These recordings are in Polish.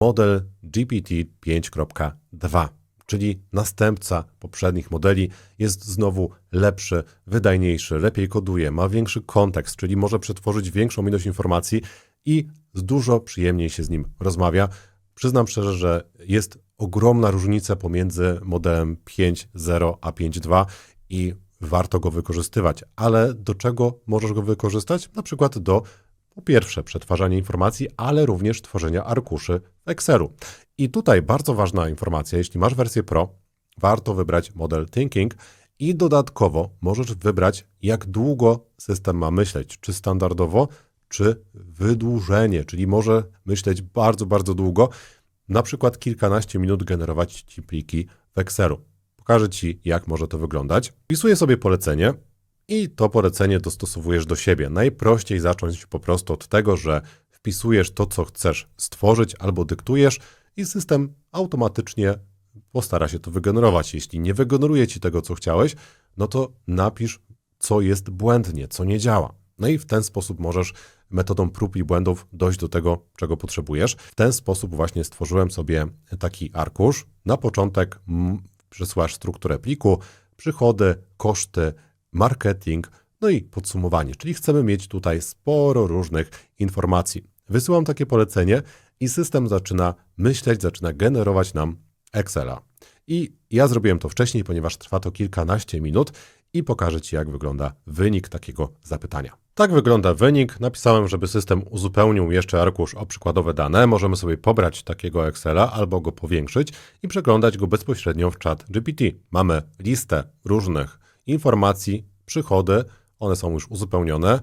model GPT 5.2, czyli następca poprzednich modeli, jest znowu lepszy, wydajniejszy, lepiej koduje, ma większy kontekst, czyli może przetworzyć większą ilość informacji i dużo przyjemniej się z nim rozmawia. Przyznam szczerze, że jest ogromna różnica pomiędzy modelem 5.0 a 5.2 i warto go wykorzystywać. Ale do czego możesz go wykorzystać? Na przykład do po pierwsze przetwarzania informacji, ale również tworzenia arkuszy w Excelu. I tutaj bardzo ważna informacja, jeśli masz wersję Pro, warto wybrać model Thinking i dodatkowo możesz wybrać, jak długo system ma myśleć, czy standardowo, czy wydłużenie, czyli może myśleć bardzo, bardzo długo, na przykład kilkanaście minut generować ci pliki w Excelu. Pokażę Ci, jak może to wyglądać. Wpisuję sobie polecenie i to polecenie dostosowujesz do siebie. Najprościej zacząć po prostu od tego, że wpisujesz to, co chcesz stworzyć albo dyktujesz i system automatycznie postara się to wygenerować. Jeśli nie wygeneruje Ci tego, co chciałeś, no to napisz, co jest błędnie, co nie działa. No i w ten sposób możesz metodą prób i błędów dojść do tego, czego potrzebujesz. W ten sposób właśnie stworzyłem sobie taki arkusz. Na początek przesłasz strukturę pliku, przychody, koszty, marketing, no i podsumowanie. Czyli chcemy mieć tutaj sporo różnych informacji. Wysyłam takie polecenie i system zaczyna myśleć, zaczyna generować nam Excela. I ja zrobiłem to wcześniej, ponieważ trwa to kilkanaście minut i pokażę Ci, jak wygląda wynik takiego zapytania. Tak wygląda wynik. Napisałem, żeby system uzupełnił jeszcze arkusz o przykładowe dane. Możemy sobie pobrać takiego Excela albo go powiększyć i przeglądać go bezpośrednio w chat GPT. Mamy listę różnych informacji, przychody, one są już uzupełnione.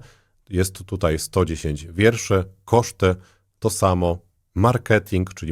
Jest tutaj 110 wierszy, koszty, to samo, marketing, czyli